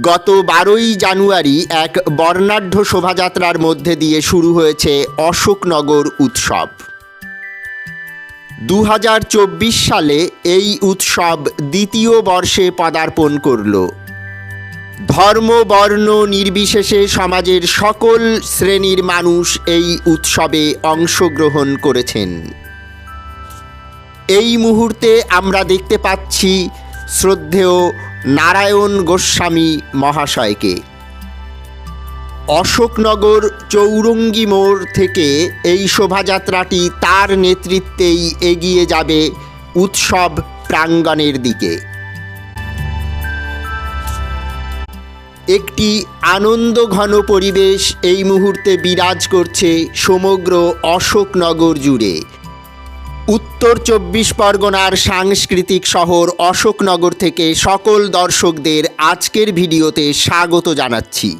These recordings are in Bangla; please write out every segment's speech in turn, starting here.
গত বারোই জানুয়ারি এক বর্ণাঢ্য শোভাযাত্রার মধ্যে দিয়ে শুরু হয়েছে অশোকনগর উৎসব। দু হাজার চব্বিশ সালে এই উৎসব দ্বিতীয় বর্ষে পদার্পণ করল। ধর্ম, বর্ণ নির্বিশেষে সমাজের সকল শ্রেণির মানুষ এই উৎসবে অংশগ্রহণ করেছেন। এই মুহূর্তে আমরা দেখতে পাচ্ছি শ্রদ্ধেয় নারায়ণ গোস্বামী মহাশয়কে। অশোকনগর চৌরঙ্গি মোড় থেকে এই শোভাযাত্রাটি তার নেতৃত্বেই এগিয়ে যাবে উৎসব প্রাঙ্গণের দিকে। একটি আনন্দঘন পরিবেশ এই মুহূর্তে বিরাজ করছে সমগ্র অশোকনগর জুড়ে। উত্তর চব্বিশ পরগনার সাংস্কৃতিক শহর অশোকনগর থেকে সকল দর্শকদের আজকের ভিডিওতে স্বাগত জানাচ্ছি।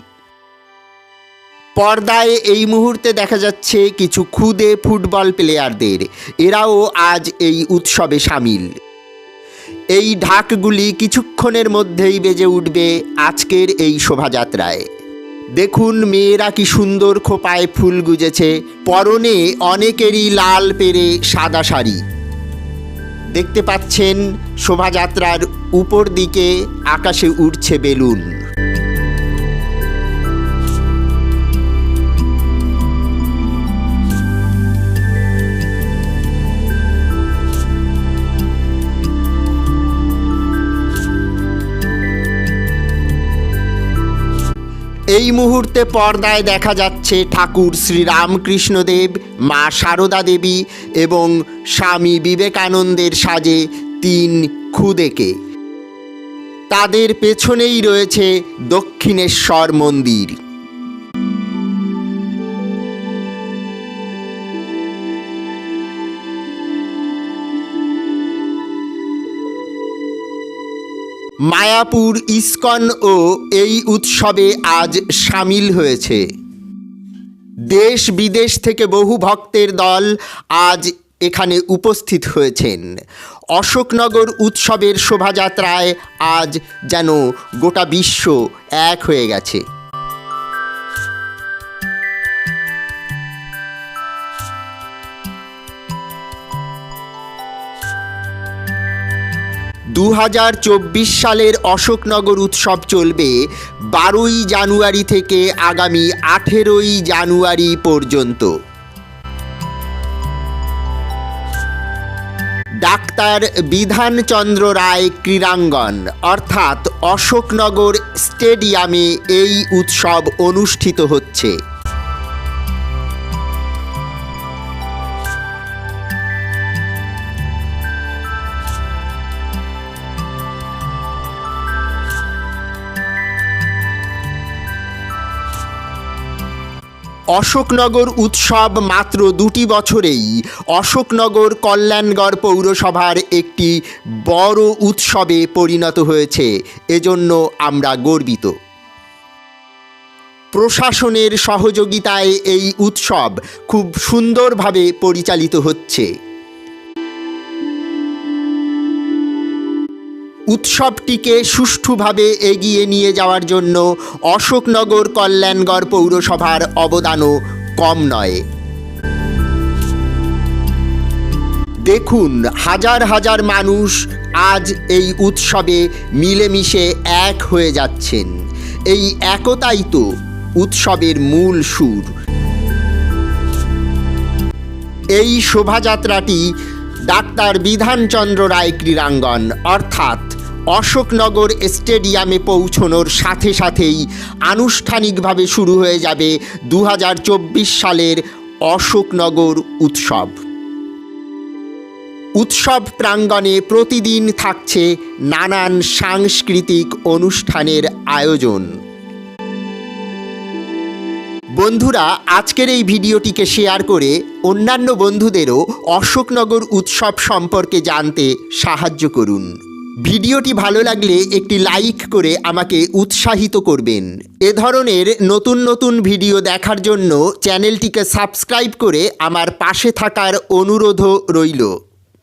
পর্দায় এই মুহূর্তে দেখা যাচ্ছে কিছু খুদে ফুটবল প্লেয়ারদের। এরাও আজ এই উৎসবে সামিল। এই ঢাকগুলি কিছুক্ষণের মধ্যেই বেজে উঠবে আজকের এই শোভাযাত্রায়। দেখুন মেয়েরা কি সুন্দর খোপায় ফুল গুজেছে। পরনে অনেকেরই লাল পেরে সাদা শাড়ি। দেখতে পাচ্ছেন শোভাযাত্রার উপর দিকে আকাশে উঠছে বেলুন। এই মুহূর্তে পর্দায় দেখা যাচ্ছে ঠাকুর শ্রীরামকৃষ্ণদেব, মা সারদা দেবী এবং স্বামী বিবেকানন্দের সাজে তিন খুদেকে। তাদের পেছনেই রয়েছে দক্ষিণেশ্বর মন্দির। মায়াপুর, ইস্কন ও এই উৎসবে আজ সামিল হয়েছে। দেশ বিদেশ থেকে বহু ভক্তের দল আজ এখানে উপস্থিত হয়েছেন। অশোকনগর উৎসবের শোভাযাত্রায় আজ যেন গোটা বিশ্ব এক হয়ে গেছে। দু হাজার চব্বিশ সালের অশোকনগর উৎসব চলবে বারোই জানুয়ারি থেকে আগামী আঠেরোই জানুয়ারি পর্যন্ত। ডাক্তার বিধানচন্দ্র রায় ক্রীড়াঙ্গন, অর্থাৎ অশোকনগর স্টেডিয়ামে এই উৎসব অনুষ্ঠিত হচ্ছে। অশোকনগর উৎসব মাত্র দুটি বছরেই অশোকনগর কল্যাণগড় পৌরসভার একটি বড় উৎসবে পরিণত হয়েছে। এজন্য আমরা গর্বিত। প্রশাসনের সহযোগিতায় এই উৎসব খুব সুন্দরভাবে পরিচালিত হচ্ছে। উৎসবটিকে সুষ্ঠুভাবে এগিয়ে নিয়ে যাওয়ার জন্য অশোকনগর কল্যাণগড় পৌরসভার অবদানও কম নয়। দেখুন, হাজার হাজার মানুষ আজ এই উৎসবে মিলেমিশে এক হয়ে যাচ্ছেন। এই একতাই তো উৎসবের মূল সুর। এই শোভাযাত্রাটি ডাক্তার বিধানচন্দ্র রায় ক্রীড়াঙ্গন, অর্থাৎ অশোকনগর স্টেডিয়ামে পৌঁছনোর সাথে সাথেই আনুষ্ঠানিকভাবে শুরু হয়ে যাবে দু হাজার চব্বিশ সালের অশোকনগর উৎসব। উৎসব প্রাঙ্গণে প্রতিদিন থাকছে নানান সাংস্কৃতিক অনুষ্ঠানের আয়োজন। বন্ধুরা, আজকের এই ভিডিওটিকে শেয়ার করে অন্যান্য বন্ধুদেরও অশোকনগর উৎসব সম্পর্কে জানতে সাহায্য করুন। ভিডিওটি ভালো লাগলে একটি লাইক করে আমাকে উৎসাহিত করবেন। এ ধরনের নতুন নতুন ভিডিও দেখার জন্য চ্যানেলটিকে সাবস্ক্রাইব করে আমার পাশে থাকার অনুরোধও রইল।